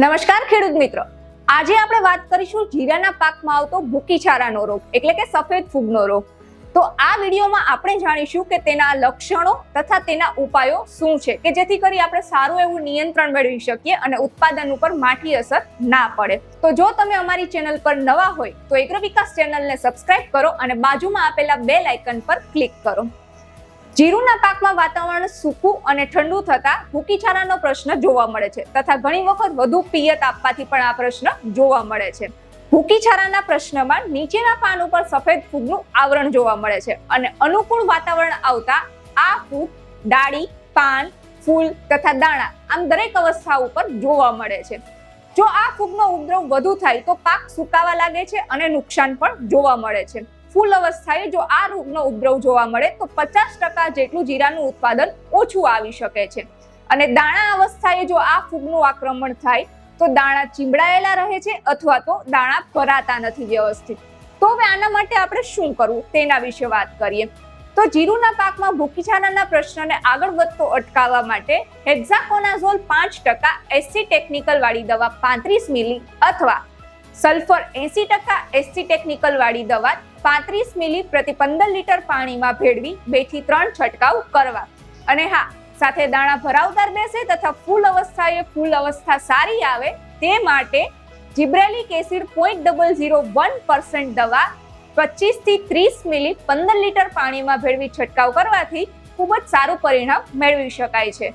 નમસ્કાર ખેડૂત મિત્રો. આજે આપણે વાત કરીશું જીરાના પાકમાં આવતો ભૂકીછારાનો રોગ, એટલે કે સફેદ ફૂગનો રોગ. તો આ વિડીયોમાં આપણે જાણીશું કે તેના લક્ષણો તથા તેના ઉપાયો શું છે, કે જેથી કરી આપણે સારું એવું નિયંત્રણ મેળવી શકીએ અને ઉત્પાદન ઉપર માઠી અસર ના પડે. તો જો તમે અમારી ચેનલ પર નવા હોય, તો એગ્રો વિકાસ ચેનલને સબસ્ક્રાઇબ કરો અને બાજુમાં આપેલા બેલ આઇકન પર ક્લિક કરો. જીરુના પાકમાં વાતાવરણ સૂકું અને ઠંડુ થતા ભૂકીછારાનો પ્રશ્ન જોવા મળે છે તથા ઘણી વખત વધુ પિયત આપવાથી પણ આ પ્રશ્ન જોવા મળે છે. ભૂકીછારાના પ્રશ્નમાં નીચેના પાન ઉપર સફેદ ફૂગનું આવરણ જોવા મળે છે અને અનુકૂળ વાતાવરણ આવતા આ ફૂગ, ડાળી, પાન, ફૂલ તથા દાણા આમ દરેક અવસ્થા ઉપર જોવા મળે છે. જો આ ફૂગનો ઉપદ્રવ વધુ થાય તો પાક સુકાવા લાગે છે અને નુકસાન પણ જોવા મળે છે. ફૂલ અવસ્થાએ જો આ રોગનો ઉપદ્રવ જોવા મળે તો પચાસ ટકા જેટલું જીરાનું ઉત્પાદન ઓછું આવી શકે છે. અને દાણા અવસ્થાએ જો આ ફૂગનું આક્રમણ થાય, તો દાણા ચીમડાયેલા રહે છે અથવા તો દાણા ભરાતા નથી વ્યવસ્થિત. તો હવે આના માટે આપણે શું કરવું? તેના વિશે વાત કરીએ. તો જીરુના પાકમાં ભૂખીછાનાના પ્રશ્નને આગળ વધતો અટકાવવા માટે હેક્ઝાકોનાઝોલ પાંચ ટકા એસી ટેકનિકલ વાળી દવા પાંત્રીસ મિલી અથવા સલ્ફર એસી ટકા એસસી ટેકનિકલ વાળી દવા પાંત્રીસ મિલી પ્રતિ પંદર લીટર પાણીમાં ભેળવી બેથી ત્રણ છંટકાવ કરવા. અને હા, સાથે દાણા ભરાવદાર બેસે તથા ફૂલ અવસ્થાએ ફૂલ અવસ્થા સારી આવે તે માટે gibberellic acid point double zero one percent દવા પચીસથી ત્રીસ મિલી પંદર લીટર પાણીમાં ભેળવી છંટકાવ કરવાથી ખૂબ જ સારું પરિણામ મેળવી શકાય છે.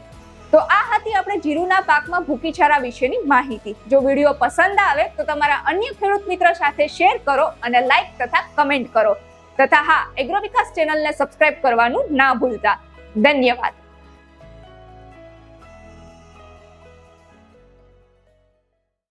તો આ હતી આપણે જીરુના પાકમાં ભૂકીછારા વિશેની માહિતી. જો વીડિયો પસંદ આવે તો તમારા અન્ય ખેડૂત મિત્ર સાથે શેર કરો અને લાઈક તથા કમેન્ટ કરો. તથા હા એગ્રો વિકાસ ચેનલને સબસ્ક્રાઇબ કરવાનું ના ભૂલતા. ધન્યવાદ.